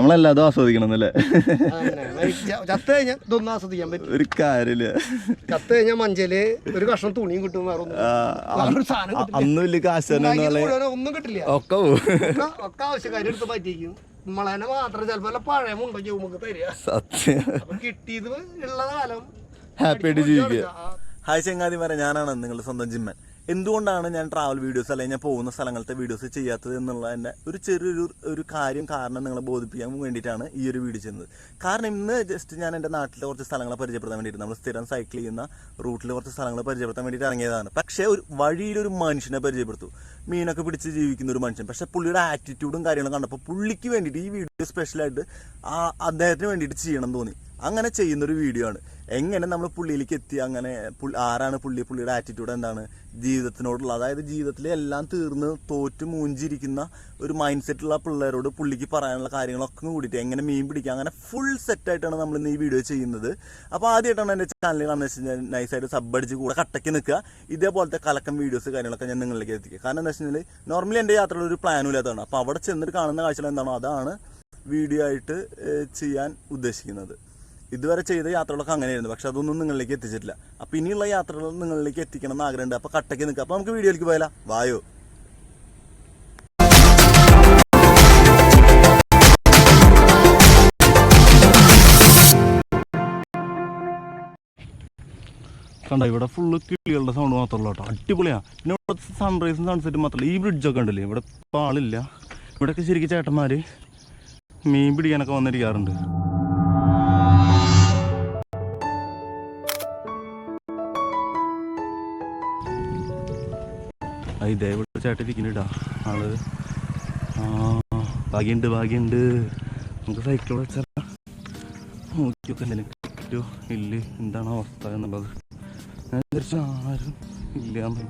നമ്മളെല്ലാതും ആസ്വദിക്കണം എന്നല്ലേ ചത്ത് കഴിഞ്ഞാൽ ഇതൊന്നും ആസ്വദിക്കാൻ പറ്റും ഒരു കാര്യമില്ല. ചത്ത് കഴിഞ്ഞാൽ മഞ്ചൽ ഒരു കഷ്ണം തുണിയും കിട്ടും വേറെ ഒന്നും കിട്ടില്ല. അന്ന് വലിയ കാശ് തന്നെ ഉണ്ടാക്കിയത് മുഴുവനും ഒന്നും കിട്ടില്ല. ഒക്കെ. ഒക്കെ ഒക്കെ ആവശ്യക്കാരെടുത്ത് പറ്റിക്കും. നമ്മളതിനെ മാത്രം ചിലപ്പോ പഴയ മുണ്ടെങ്കിൽ നമുക്ക് തരിക. സത്യം. കിട്ടിയത് ഉള്ള കാലം ഹാപ്പി ആയിട്ട് ജീവിക്കുക. ഹായ് ഹായ് ചങ്ങാതിമാരെ ഞാനാണ്. നിങ്ങളുടെ സ്വന്തം ജിമ്മൻ. എന്തുകൊണ്ടാണ് ഞാൻ ട്രാവൽ വീഡിയോസ് അല്ലെങ്കിൽ ഞാൻ പോകുന്ന സ്ഥലങ്ങളത്തെ വീഡിയോസ് ചെയ്യാത്തത് എന്നുള്ളതിന്റെ ഒരു ചെറിയൊരു ഒരു കാര്യം കാരണം നിങ്ങളെ ബോധിപ്പിക്കാൻ വേണ്ടിയിട്ടാണ് ഈ ഒരു വീഡിയോ ചെയ്യുന്നത്. കാരണം ഇന്ന് ജസ്റ്റ് ഞാൻ എന്റെ നാട്ടിലെ കുറച്ച് സ്ഥലങ്ങളെ പരിചയപ്പെടുത്താൻ വേണ്ടിയിട്ട് നമ്മൾ സ്ഥിരം സൈക്കിൾ ചെയ്യുന്ന റൂട്ടിൽ കുറച്ച് സ്ഥലങ്ങൾ പരിചയപ്പെടുത്താൻ വേണ്ടിയിട്ട് ഇറങ്ങിയതാണ്. പക്ഷേ ഒരു വഴിയിലൊരു മനുഷ്യനെ പരിചയപ്പെടുത്തു. മീനൊക്കെ പിടിച്ച് ജീവിക്കുന്ന ഒരു മനുഷ്യൻ. പക്ഷേ പുള്ളിയുടെ ആറ്റിറ്റ്യൂഡും കാര്യങ്ങളും കണ്ടപ്പോൾ പുള്ളിക്ക് വേണ്ടിയിട്ട് ഈ വീഡിയോ സ്പെഷ്യലായിട്ട് ആ അദ്ദേഹത്തിന് വേണ്ടിയിട്ട് ചെയ്യണം തോന്നി. അങ്ങനെ ചെയ്യുന്നൊരു വീഡിയോ ആണ്. എങ്ങനെ നമ്മൾ പുള്ളിയിലേക്ക് എത്തി അങ്ങനെ ആരാണ് പുള്ളി പുള്ളിയുടെ ആറ്റിറ്റ്യൂഡ് എന്താണ് ജീവിതത്തിനോടുള്ള അതായത് ജീവിതത്തിൽ എല്ലാം തീർന്ന് തോറ്റ് മൂഞ്ചിരിക്കുന്ന ഒരു മൈൻഡ് സെറ്റുള്ള പിള്ളേരോട് പുള്ളിക്ക് പറയാനുള്ള കാര്യങ്ങളൊക്കെ കൂടിയിട്ട് എങ്ങനെ മീൻ പിടിക്കുക അങ്ങനെ ഫുൾ സെറ്റായിട്ടാണ് നമ്മൾ ഇന്ന് ഈ വീഡിയോ ചെയ്യുന്നത്. അപ്പോൾ ആദ്യമായിട്ടാണ് എന്റെ ചാനൽ കാണുന്നത് വെച്ച് കഴിഞ്ഞാൽ നൈസായിട്ട് സബ് അടിച്ച് കൂടെ കട്ടയ്ക്ക് നിൽക്കുക. ഇതേപോലത്തെ കലക്കം വീഡിയോസ് കാര്യങ്ങളൊക്കെ ഞാൻ നിങ്ങളിലേക്ക് എത്തിക്കുക കാരണം എന്താ വെച്ച് കഴിഞ്ഞാൽ നോർമലി എന്റെ യാത്രയിൽ ഒരു പ്ലാനും ഇല്ലാത്തതാണ്. അപ്പോൾ അവിടെ ചെന്നിട്ട് കാണുന്ന കാഴ്ചകൾ എന്താണോ അതാണ് വീഡിയോ ആയിട്ട് ചെയ്യാൻ ഉദ്ദേശിക്കുന്നത്. ഇതുവരെ ചെയ്ത യാത്രകളൊക്കെ അങ്ങനെയായിരുന്നു. പക്ഷെ അതൊന്നും നിങ്ങളിലേക്ക് എത്തിച്ചിട്ടില്ല. അപ്പൊ ഇനിയുള്ള യാത്രകൾ നിങ്ങളിലേക്ക് എത്തിക്കണം എന്ന് ആഗ്രഹമുണ്ട്. അപ്പൊ കട്ടയ്ക്ക് നിൽക്കുക അപ്പൊ നമുക്ക് വീഡിയോയിലേക്ക് പോയാലോ? വായോ. കണ്ട ഇവിടെ ഫുള്ള് കിളികളുടെ സൗണ്ട് മാത്രമല്ല കേട്ടോ. അടിപൊളിയാണ് പിന്നെ ഇവിടെ സൺറൈസും സൺസെറ്റും മാത്രമല്ല ഈ ബ്രിഡ്ജൊക്കെ ഉണ്ടല്ലേ? ഇവിടെ ആളില്ല. ഇവിടെയൊക്കെ ശരിക്കും ചേട്ടന്മാർ മീൻ പിടിക്കാനൊക്കെ വന്നിരിക്കാറുണ്ട്. ആ, ഇതേ ഇവിടെ ചേട്ടൻ ആൾ ഭാഗ്യമുണ്ട് ഭാഗ്യമുണ്ട് നമുക്ക് സൈക്കിൾ വെച്ചാൽ നോക്കിയൊക്കെ എന്തെങ്കിലും ഇല്ല എന്താണ് അവസ്ഥ എന്നുള്ളത്. ആരും ഇല്ല എന്ന്.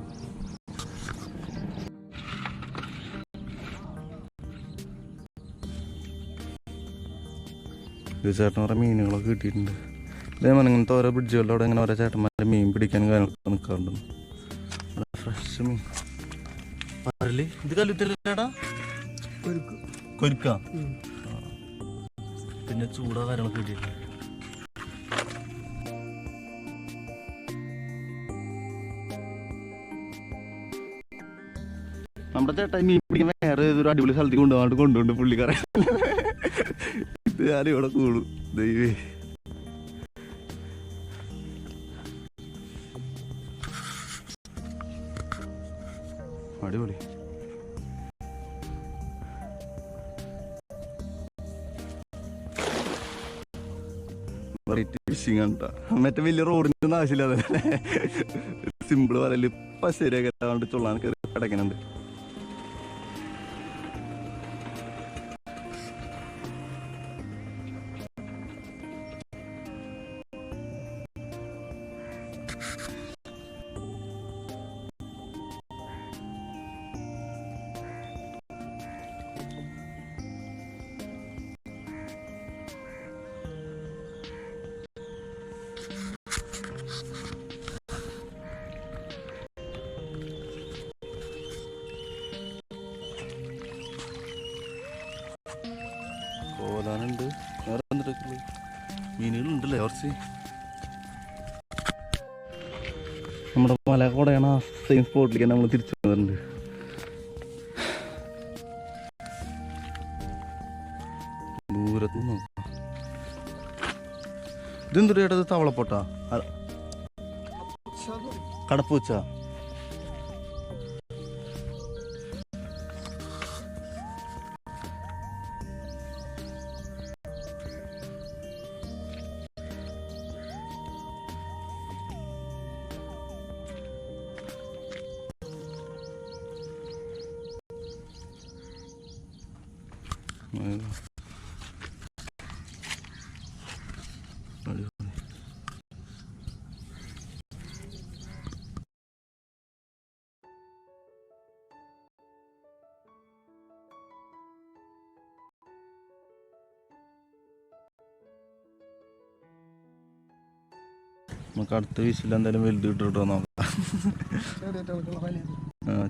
ഇത് ചേട്ടൻ കുറേ മീനുകളൊക്കെ കിട്ടിയിട്ടുണ്ട്. ഇതേപോലെ ഇങ്ങനത്തെ ഓരോ ബ്രിഡ്ജുകളിലൂടെ ഇങ്ങനെ ഓരോ ചേട്ടന്മാരെ മീൻ പിടിക്കാൻ കാര്യങ്ങളൊക്കെ നിൽക്കാറുണ്ട് ഫ്രഷ് മീൻ. പരൽ. ഇത് കല്ലുത്തരടാ ഒരുക്ക്. കൊരുക്ക? പിന്നെ ചൂടാ കാര്യങ്ങളൊക്കെ കിട്ടിയിട്ട് നമ്മുടെ ചേട്ടാ മീൻ പിടിക്കാൻ വേറെ ഏതൊരു അടിപൊളി സ്ഥലത്തേക്ക് കൊണ്ടുപോകാണ്ട് കൊണ്ടുപോണ്ട് പുള്ളിക്കാരൻ. ഇത് ഞാനിവിടെ കൂടും. ദൈവേ അടിപൊളി. മറ്റേ വലിയ റോഡിന്റെ ഒന്നും ആവശ്യമില്ലാതെ. സിമ്പിൾ പറയൽ ചുള്ളാൻ കിടക്കുന്നുണ്ട് കോലാനുണ്ട് വേറെ എന്തൊക്കെ മീനുകളുണ്ടല്ലേ കുറച്ച്? നമ്മുടെ മലക്കോടെയാണ് ആ സെയിം സ്പോട്ടിലേക്ക് നമ്മൾ തിരിച്ചു വന്നിട്ടുണ്ട്. ദൂരത്ത് നോക്കാം ഇതെന്തൊരു ചേട്ടാ ഇത് തവളപ്പൊട്ടാ? കടപ്പൂച്ച നമുക്ക് അടുത്ത വിസിൽ എന്തായാലും വലുത് ഇട്ടിട്ടോ നോക്കാം.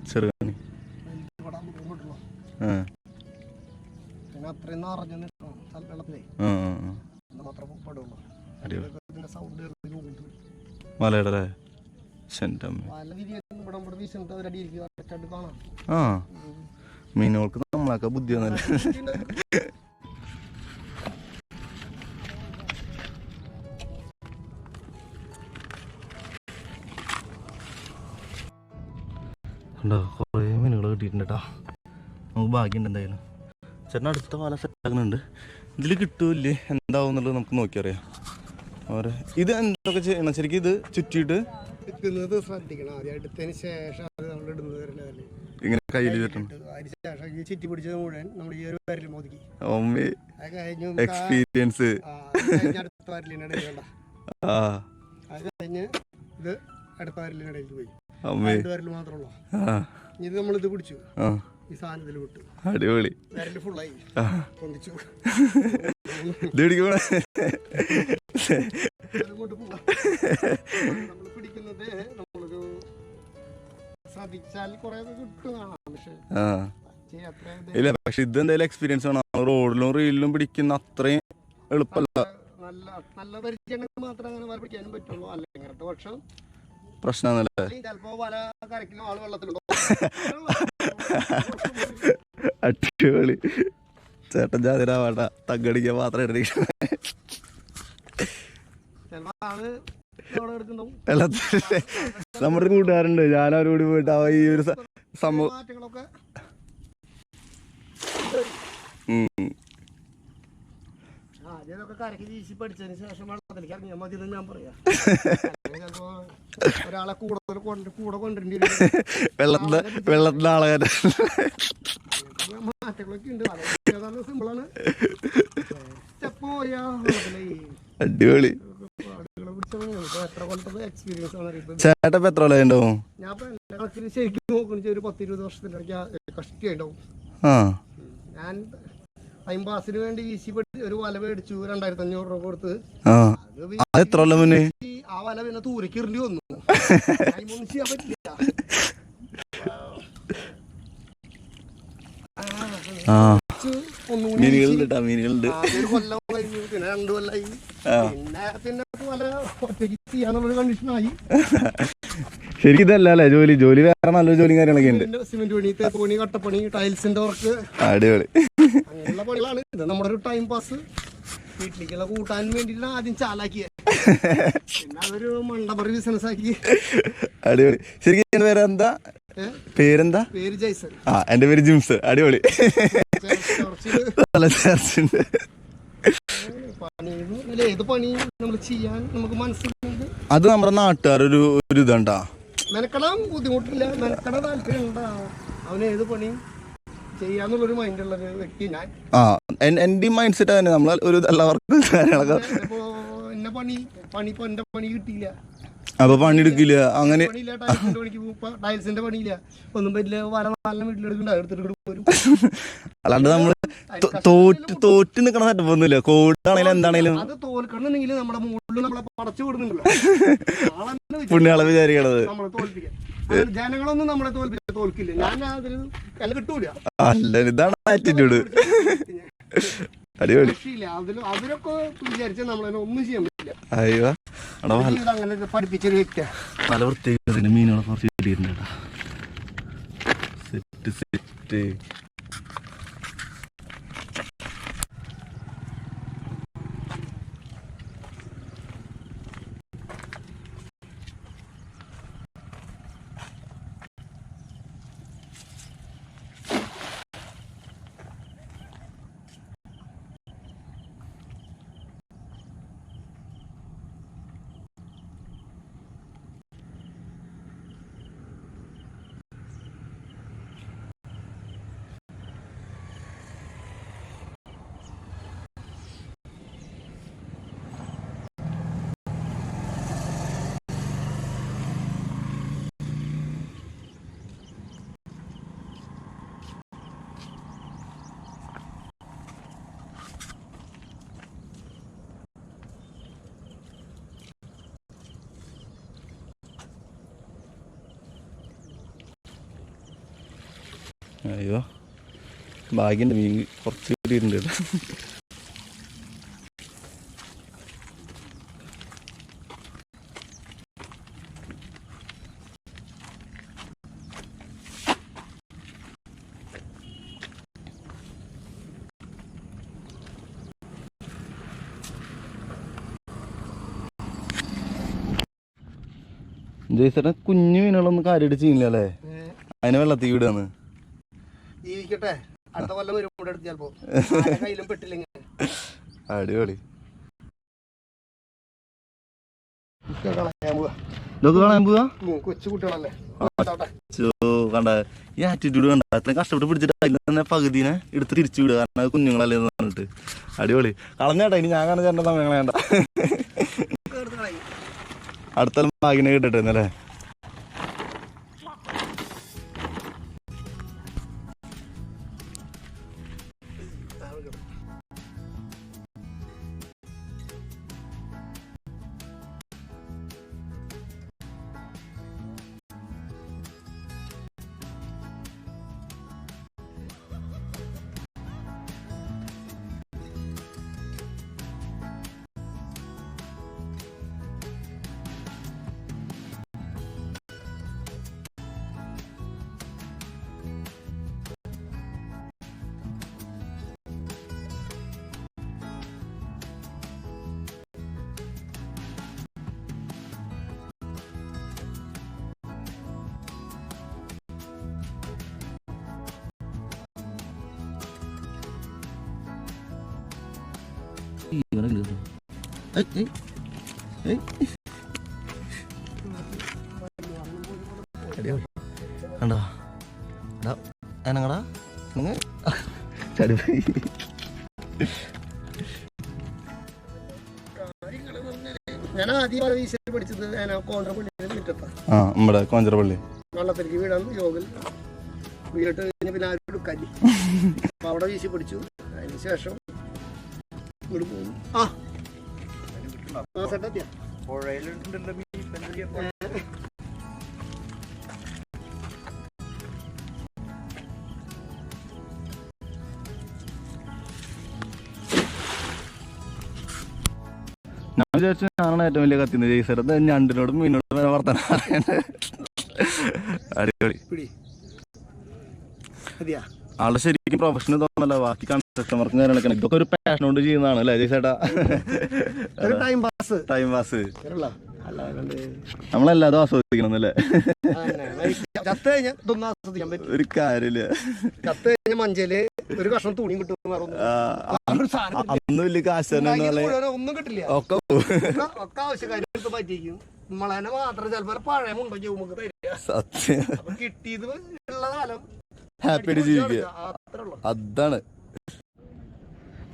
ചെറുകണി. ആ. അത്രയും നിറഞ്ഞു നിൽക്കണം വെള്ളത്തിലേ. മാത്രമേ പെടുള്ളൂ ഇതിന്റെ സൗണ്ട് മലയുടെ ആ മീനുകൾക്ക് നമ്മളൊക്കെ ബുദ്ധി വന്നല്ലേ? ഉണ്ടോ കുറേ മീനുകൾ കിട്ടിയിട്ടുണ്ട് കേട്ടോ നമുക്ക് ഭാഗ്യമുണ്ട് എന്തായാലും. ചേട്ടൻ അടുത്ത പാല സെറ്റാക്കുന്നുണ്ട് ഇതിൽ കിട്ടൂല്ലേ? എന്താവും എന്നുള്ളത് നമുക്ക് നോക്കിയറിയാം. ഓരോ ഇത് എന്തൊക്കെ ചെയ്യണം ശരിക്കും ഇത് ചുറ്റിയിട്ട് എടുക്കുന്നത് ശ്രദ്ധിക്കണം. ആദ്യം എടുത്തതിന് ശേഷം അത് നമ്മൾ ഇടുന്നത് വരെ level. ഇങ്ങനെ കയ്യിൽ കിട്ടണം ഇട്ട്. അതിന് ശേഷം ഈ ചുറ്റി പിടിച്ചത് മുഴുവൻ നമ്മൾ ഈ ഒരു വരൽ മോദിക്ക് അമ്മേ അത് കഴിഞ്ഞ് എക്സ്പീരിയൻസ് അടുത്ത വരലിനാണ് എടുക്കണ്ട ആ. അത് കഴിഞ്ഞ് ഇത് അടുത്ത വരലിനിടയിലേക്ക് പോയി. അമ്മേ രണ്ട് വരൽ മാത്രമേ ഉള്ളൂ. ഇത് നമ്മളിത് പിടിച്ചു. ഈ വിട്ടു. അടിപൊളി. ഫുള്ളായി അങ്ങോട്ട് പോവാം. നമ്മൾ പിടിക്കുന്നത് നമ്മളൊരു ശ്രദ്ധിച്ചാൽ കുറെ കിട്ടും കാണാം പക്ഷെ ആ. ചെയ്യാൻ അത്ര ഇത് ഇല്ല പക്ഷെ ഇത് എന്തായാലും എക്സ്പീരിയൻസ് ആണ് റോഡിലും റീലിലും പിടിക്കുന്ന അത്രയും എളുപ്പമല്ല. നല്ല നല്ല മാത്രമേ അങ്ങനെ വല പിടിക്കാനും പറ്റുള്ളൂ. അല്ലെങ്കിൽ അടുത്ത വർഷം പ്രശ്നമാണല്ലേ ചിലപ്പോ വല കരക്കിലും ആൾ വെള്ളത്തിലുണ്ടോ അടിപൊളി. ചേട്ടൻ മാത്രം ചിലപ്പോ ആൾ അവിടെ എടുക്കുന്നുണ്ടാവും. വെള്ളത്തിൽ നമ്മുടെ കൂട്ടുകാരുണ്ട്. ഞാൻ അവരോട് പോയിട്ട് ആ ഈ ഒരു സംഭവം വെള്ളത്തിന്റെ വെള്ളത്തിലെ ആളെ മാറ്റങ്ങളൊക്കെ ഉണ്ട് വളരെ നല്ല സിമ്പിളാണ് സ്റ്റെപ്പ് പോയാ വെള്ളത്തിലേ അടിപൊളി. ചേട്ടൻ എത്ര കൊല്ലം ഞാൻ ശരിക്കും ഒരു പത്ത് ഇരുപത് വർഷത്തിനിടയ്ക്ക് കഷ്ടിയുണ്ടാവും ആ. ഞാൻ ടൈം പാസിന് വേണ്ടി വീശി ഒരു വല മേടിച്ചു രണ്ടായിരത്തി അഞ്ഞൂറ് രൂപ കൊടുത്ത്. ആ. അത് എത്ര കൊല്ലം മുന്നേ? ആ വല പിന്നെ തൂരക്കിറിഞ്ഞു വന്നു. ചെയ്യാൻ പറ്റില്ല. ആ. മീനുകളുണ്ട് മീനുകളുണ്ട്. പിന്നെ രണ്ടു കൊല്ലായി. പിന്നെ പിന്നെ വല ഒറ്റയ്ക്ക് ചെയ്യാന്നുള്ളൊരു കണ്ടീഷനായി ശരിക്കും ഇതല്ല അല്ലേ ജോലി? ജോലി വേറെ നല്ലൊരു ജോലിയും കാര്യങ്ങളൊക്കെ ഉണ്ട്. സിമെന്റ് പണി തേപ്പ് പണി കട്ടപ്പണി ടൈൽസിന്റെ വർക്ക് അടിപൊളി. അങ്ങനെയുള്ള പണികളാണ്. ഇത് നമ്മുടെ ഒരു ടൈം പാസ് വീട്ടിലേക്കുള്ള കൂട്ടാൻ വേണ്ടിയിട്ടാണ് ആദ്യം ചാലാക്കിയത് പിന്നെ അതൊരു മണ്ടപറി ബിസിനസ് ആക്കി. അടിപൊളി. ശരിക്കും എന്റെ പേര് എന്താ ഏ? പേരെന്താ? പേര് ജയ്സൺ. ആ എന്റെ പേര് ജിംസ്. അടിപൊളി. നല്ല ചേർച്ചുണ്ട് പണി ഏത് നമ്മൾ ചെയ്യാൻ നമുക്ക് മനസ്സിലുണ്ട് അത് നമ്മുടെ നാട്ടുകാരൊരു ഒരു ഇതുണ്ടാ. മെനക്കെടാൻ ബുദ്ധിമുട്ടില്ല. മെനക്കെടാൻ താല്പര്യം ഉണ്ടാ? അവന് ഏത് പണിയും ചെയ്യാന്നുള്ളൊരു മൈൻഡുള്ളൊരു വ്യക്തി ഞാൻ. ആ എന്റെ മൈൻഡ് സെറ്റ് തന്നെ. നമ്മൾ ഒരു എല്ലാവർക്കും കാര്യങ്ങളൊക്കെ ഇപ്പോ എന്നെ പണി പണി ഇപ്പൊ എന്റെ പണി കിട്ടിയില്ല. അപ്പൊ പണിയെടുക്കില്ല. അങ്ങനെ ടൈൽസിന്റെ പണിയില്ല. ഒന്നും പറ്റില്ല. വര നല്ല വീട്ടിലെടുക്കണ്ട. എടുത്തിട്ട് വരും അല്ലാണ്ട് നമ്മൾ തോറ്റ് തോറ്റ് നിക്കണ സെറ്റപ്പ് ഒന്നുമില്ല. കോവിഡാണേലും എന്താണേലും അത് തോൽക്കണമെന്നെങ്കിൽ നമ്മുടെ മുകളിൽ നമ്മളെ പടച്ചു വിടുന്നുണ്ടല്ലോ. പുണ്യാളെ വിചാരിക്കണത്. ജനങ്ങളൊന്നും നമ്മളെ തോൽപ്പിക്കാൻ തോൽക്കില്ല. ഞാൻ അതിൽ എന്നെ കിട്ടൂല. അല്ല ഇതാണ് ആറ്റിറ്റ്യൂഡ് അടിപൊളി. അതിലൊക്കെ വിചാരിച്ചാൽ നമ്മളതിനെ ഒന്നും ചെയ്യാൻ പറ്റില്ല. അയ്യോ. അങ്ങനെ പഠിപ്പിച്ചൊരു പല വൃത്തിയായിട്ട് മീനുകളെ കുറച്ച് കിട്ടിയിട്ടുണ്ട് സെറ്റ് സെറ്റ് അയ്യോ. ഭാഗ്യന്റെ മീൻ കുറച്ച് കിട്ടിയിട്ടുണ്ട്. കേട്ടോ ജയ്സേട്ടൻ കുഞ്ഞു മീനുകളൊന്നും കാര്യമായിട്ട് ചെയ്യുന്നില്ല അല്ലേ? അതിനെ വെള്ളത്തിൽ വിടുകയാണ്. ജീവിക്കട്ടെ. അടുത്ത കൊല്ലം വരും കൂടെ എടുത്ത് ചിലപ്പോ ആരെ കയ്യിലും പെട്ടില്ലെങ്കിൽ അടിപൊളി. ഇതൊക്കെ കാണാൻ പോവാ? ഉം, കൊച്ചു കുട്ടികളല്ലേ. ആവട്ടെ. ചോ, കണ്ട ഈ ആറ്റിറ്റ്യൂഡ് കണ്ട അത്രയും കഷ്ടപ്പെട്ട് പിടിച്ചിട്ട് അതിൽ തന്നെ പകുതിനെ എടുത്ത് തിരിച്ചു വിടുക കാരണം അത് കുഞ്ഞുങ്ങളല്ലേ എന്ന് പറഞ്ഞിട്ട്. അടിപൊളി. കളഞ്ഞേട്ടാ ഇനി ഞാൻ കാണുന്ന ചേട്ടൻ സമയം കിട്ടട്ടെ എടുത്ത് കളയും. അടുത്ത ഭാഗിനെ കിട്ടട്ടെ അല്ലേ കണ്ടോ എടാ എനങ്ങടാ നിങ്ങൾ ചടിപ്പോയി ഞാൻ ആ നമ്മുടെ കോഞ്ചറപ്പള്ളി വള്ളത്തിലേക്ക് വീടാണ് വീണിട്ട് കഴിഞ്ഞ പിന്നെ ആരും എടുക്കാനി അവിടെ വീശി പിടിച്ചു അതിന് ശേഷം ഇങ്ങോട്ട് പോകുന്നു. ആ. ആ. സെറ്റത്തിയാ ഞാൻ വിചാരിച്ചു ഞാനാണ് ഏറ്റവും വലിയ കത്തിന്ന് ജയ്സേട്ടൻ ഞണ്ടിനോടും മീനോടും വരെ വർത്തന അടിപൊളി. ആളുടെ ശരിക്കും പ്രൊഫഷണൽ തോന്നല്ല ബാക്കി വർക്കും കാര്യങ്ങളൊക്കെ ഇതൊക്കെ ഒരു പാഷൻ കൊണ്ട് ചെയ്യുന്നതാണ് അല്ലേ ജയ്സേട്ടാ ടൈം പാസ് ടൈം പാസ് നമ്മളെല്ലാതും ആസ്വദിക്കണം അല്ലേ? ഒരു കാര്യമില്ല. മഞ്ചൽ ഒരു കഷ്ണം തുണി കിട്ടും അന്ന് വലിയ കാശ് ഒന്നും കിട്ടില്ല. ഒക്കെ. ഒക്കെ ഒക്കെ ആവശ്യക്കാരെ എടുത്ത് പറ്റിക്കും നമ്മളതിനെ മാത്രം ചിലപ്പോ പഴയ മുണ്ടോ നമുക്ക് തരിക. സത്യം. കിട്ടിയത് ഉള്ള കാലം ജീവിക്കുക. അതാണ്.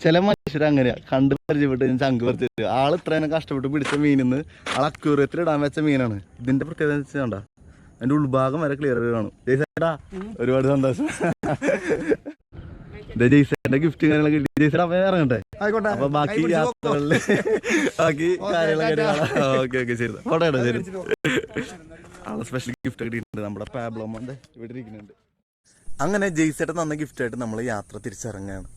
ചില മനുഷ്യർ അങ്ങനെയാ. കണ്ട് പരിചയപ്പെട്ട് ഞാൻ ചങ്ക് പറിച്ചിട്ട് ആൾ ഇത്രയും കഷ്ടപ്പെട്ട് പിടിച്ച മീനിന്ന് ആൾ അക്യൂറിയത്തിൽ ഇടാൻ വെച്ച മീനാണ്. ഇതിന്റെ പ്രത്യേകത കണ്ടാ? അതിന്റെ ഉൾഭാഗം വരെ ക്ലിയർ കാണും. ജയ്സേട്ടാ ഒരുപാട് സന്തോഷം. ജയ്സേട്ടന്റെ ഗിഫ്റ്റ് കാര്യങ്ങളൊക്കെ കിട്ടി. ജയ്സേട്ടാ അപ്പൊ ഇറങ്ങട്ടെ. ആയിക്കോട്ടെ. അപ്പൊ ബാക്കി. യാത്രകളിൽ ബാക്കി കാര്യങ്ങളൊക്കെ. ഓക്കെ ഓക്കെ ശരി. ഫോട്ടോ ശരി. ആളെ സ്പെഷ്യൽ ഗിഫ്റ്റ് കിട്ടിയിട്ടുണ്ട് നമ്മുടെ പാബ്ലോമോന്റെ ഇവിടെ ഇരിക്കുന്നുണ്ട്. അങ്ങനെ ജെയ്സേട്ടൻ തന്ന ഗിഫ്റ്റായിട്ട് നമ്മൾ യാത്ര തിരിച്ചിറങ്ങുകയാണ്.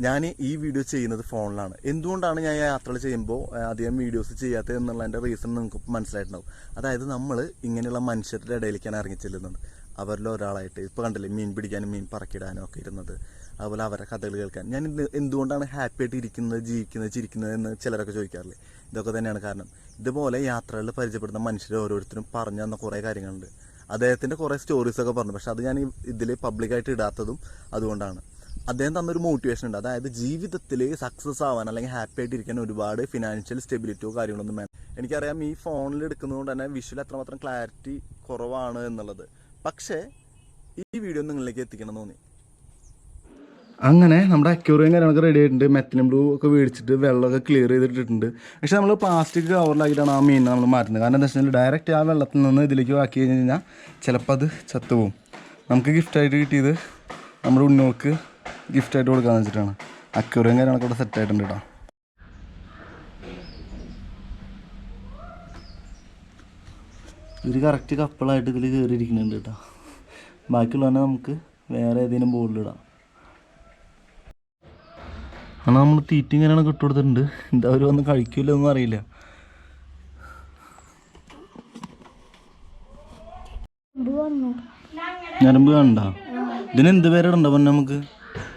ഞാൻ ഈ വീഡിയോ ചെയ്യുന്നത് ഫോണിലാണ് എന്തുകൊണ്ടാണ് ഞാൻ യാത്രകൾ ചെയ്യുമ്പോൾ അധികം വീഡിയോസ് ചെയ്യാത്തത് എന്നുള്ളതിന്റെ റീസൺ നിങ്ങൾക്ക് മനസ്സിലായിട്ടുണ്ടാവും. അതായത് നമ്മൾ ഇങ്ങനെയുള്ള മനുഷ്യരുടെ ഇടയിലേക്കാണ് ഇറങ്ങി ചെല്ലുന്നത്. അവരിൽ ഒരാളായിട്ട് ഇപ്പോൾ കണ്ടില്ലേ മീൻ പിടിക്കാനും മീൻ പറക്കിടാനും ഒക്കെ ഇരുന്നത്. അതുപോലെ അവരുടെ കഥകൾ കേൾക്കാൻ. ഞാൻ എന്തുകൊണ്ടാണ് ഹാപ്പി ആയിട്ട് ഇരിക്കുന്നത് ജീവിക്കുന്നത് ചിരിക്കുന്നത് എന്ന് ചിലരൊക്കെ ചോദിക്കാറില്ലേ? ഇതൊക്കെ തന്നെയാണ് കാരണം. ഇതുപോലെ യാത്രകളിൽ പരിചയപ്പെടുന്ന മനുഷ്യർ ഓരോരുത്തരും പറഞ്ഞു തന്ന കുറേ കാര്യങ്ങളുണ്ട്. അദ്ദേഹത്തിന്റെ കുറേ സ്റ്റോറീസൊക്കെ പറഞ്ഞു. പക്ഷെ അത് ഞാൻ ഇതിൽ പബ്ലിക്കായിട്ട് ഇടാത്തതും അതുകൊണ്ടാണ്. അദ്ദേഹം തന്നൊരു മോട്ടിവേഷൻ ഉണ്ട്. അതായത് ജീവിതത്തിൽ സക്സസ് ആവാൻ അല്ലെങ്കിൽ ഹാപ്പി ആയിട്ട് ഇരിക്കാൻ ഒരുപാട് ഫിനാൻഷ്യൽ സ്റ്റെബിലിറ്റിയോ കാര്യങ്ങളൊന്നും വേണം എനിക്കറിയാം ഈ ഫോണിൽ എടുക്കുന്നതുകൊണ്ട് തന്നെ വിഷ്വൽ അത്രമാത്രം ക്ലാരിറ്റി കുറവാണ് എന്നുള്ളത്. പക്ഷേ ഈ വീഡിയോ നിങ്ങളിലേക്ക് എത്തിക്കണം തോന്നി. അങ്ങനെ നമ്മുടെ അക്യൂറിയും കാര്യങ്ങളൊക്കെ റെഡി ആയിട്ടുണ്ട്. മെത്തിനും ബ്ലൂ ഒക്കെ മേടിച്ചിട്ട് വെള്ളമൊക്കെ ക്ലിയർ ചെയ്തിട്ടിട്ടുണ്ട്. പക്ഷേ നമ്മൾ പ്ലാസ്റ്റിക് കവറിലാക്കിയിട്ടാണ് ആ മീനിനെ നമ്മൾ മാറ്റുന്നത്. കാരണം എന്താ വെച്ചാൽ ഡയറക്റ്റ് ആ വെള്ളത്തിൽ നിന്ന് ഇതിലേക്ക് ആക്കി കഴിഞ്ഞ് കഴിഞ്ഞാൽ ചിലപ്പോൾ അത് ചത്തുപോകും നമുക്ക് ഗിഫ്റ്റായിട്ട് കിട്ടിയത് നമ്മുടെ ഉണ്ണികൾക്ക് ഗിഫ്റ്റായിട്ട് കൊടുക്കാന്ന് വെച്ചിട്ടാണ്. അക്യൂറിയും കാര്യങ്ങളൊക്കെ ഇവിടെ സെറ്റ് ആയിട്ടുണ്ട് കേട്ടോ ഇവർ കറക്റ്റ് കപ്പിളായിട്ട് ഇതിൽ കയറിയിരിക്കുന്നുണ്ട് കേട്ടോ ബാക്കിയുള്ളതന്നെ നമുക്ക് വേറെ ഏതെങ്കിലും ബോർഡിലിടാം ആണ് നമ്മൾ തീറ്റയും കാര്യങ്ങളൊക്കെ ഇട്ട് കൊടുത്തിട്ടുണ്ട്. എന്താ അവർ വന്ന് കഴിക്കില്ല ഒന്നും അറിയില്ല. ഞരമ്പ് ഇതിന് എന്ത് പേരിടണ്ട പൊന്നെ നമുക്ക്?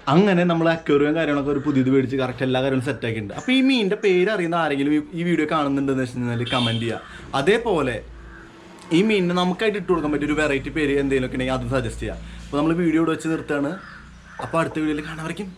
അങ്ങനെ നമ്മൾ അക്വറിയും കാര്യങ്ങളൊക്കെ ഒരു പുതിയത് മേടിച്ച് കറക്റ്റ് എല്ലാ കാര്യങ്ങളും സെറ്റ് ആക്കിയിട്ടുണ്ട്. അപ്പോൾ ഈ മീനിന്റെ പേര് അറിയുന്ന ആരെങ്കിലും ഈ- വീഡിയോ കാണുന്നുണ്ടെന്ന് വെച്ച് കഴിഞ്ഞാൽ കമന്റ് ചെയ്യുക അതേപോലെ ഈ മീനിന് നമുക്കായിട്ട് ഇട്ട് കൊടുക്കാൻ പറ്റിയ ഒരു വെറൈറ്റി പേര് എന്തെങ്കിലുമൊക്കെ ഉണ്ടെങ്കിൽ അതും സജസ്റ്റ് ചെയ്യാം. അപ്പോൾ നമ്മൾ വീഡിയോ ഇവിടെ വെച്ച് നിർത്താണ് അപ്പോൾ അടുത്ത വീഡിയോയിൽ കാണാൻ വരയ്ക്കും